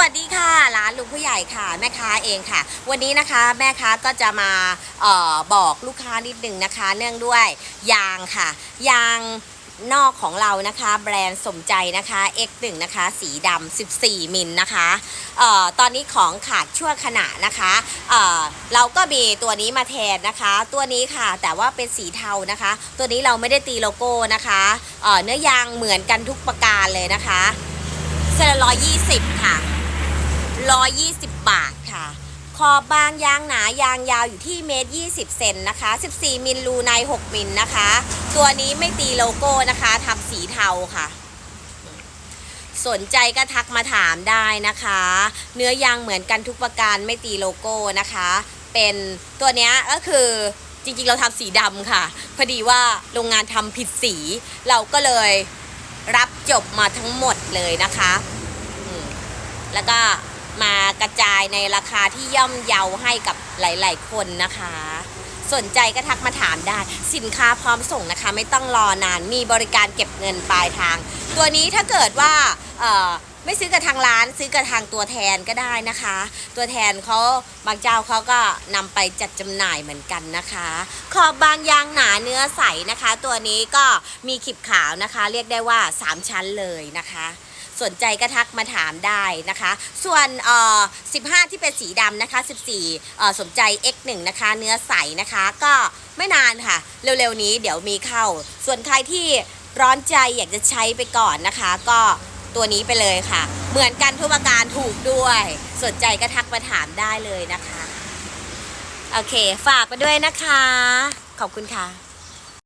วัสดีค่ะร้านลุงผู้ใหญ่ค่ะแม่ค้าเองค่ะ วันนี้นะคะแม่ค้าก็จะมาออบอกลูกค้านิดหนึ่งนะคะ เนื่องด้วยยางค่ะ ยางนอกของเรานะคะ แบรนด์สมใจนะคะ X1 นะคะ สีดำ14 มิลนะคะเอ่อตอนนี้ของขาดชั่วขณะนะคะเอ่อเราก็มีตัวนี้มาแทนนะคะ ตัวนี้ค่ะแต่ว่าเป็นสีเทานะคะ ตัวนี้เราไม่ได้ตีโลโก้นะคะเอ่อเนื้อยางเหมือนกันทุกประการเลยนะคะเซนร้อยยี่สิบค่ะ 120 บาทค่ะ ขอบบางยางหนายางยาวอยู่ที่เมตร 20 เซนนะคะ 14 มิลรูใน 6 มิลนะคะ ตัวนี้ไม่ตีโลโก้นะคะทำสีเทาค่ะ สนใจก็ทักมาถามได้นะคะ เนื้อยางเหมือนกันทุกประการไม่ตีโลโก้นะคะ เป็นตัวนี้ก็คือจริงๆ เราทำสีดำค่ะ พอดีว่าโรงงานทำผิดสี เราก็เลยรับจบมาทั้งหมดเลยนะคะ แล้วก็ มากระจายในราคาที่ย่อมเยาให้กับหลาย ๆ คนนะคะ สนใจก็ทักมาถามได้ สินค้าพร้อมส่งนะคะ ไม่ต้องรอนานมีบริการเก็บเงินปลายทาง ตัวนี้ถ้าเกิดว่าไม่ซื้อกับทางร้านซื้อกับทางตัวแทนก็ได้นะคะ ตัวแทนเขาบางเจ้าเขาก็นำไปจัดจำหน่ายเหมือนกันนะคะ ขอบบางยางหนาเนื้อใสนะคะ ตัวนี้ก็มีขีบขาวนะคะ เรียกได้ว่า 3 ชั้นเลยนะคะ สนใจก็ทักมาถามได้นะคะ ส่วนเอ่อ15 ที่เป็นสีดำนะคะ 14เอ่อสมใจ X1 นะคะ เนื้อใสนะคะ ก็ไม่นานค่ะ เร็วๆนี้เดี๋ยวมีเข้า ส่วนใครที่ร้อนใจอยากจะใช้ไปก่อนนะคะ ก็ตัวนี้ไปเลยค่ะ เหมือนกันทุกประการถูกด้วย สนใจก็ทักมาถามได้เลยนะคะ โอเค ฝากไปด้วยนะคะ ขอบคุณค่ะ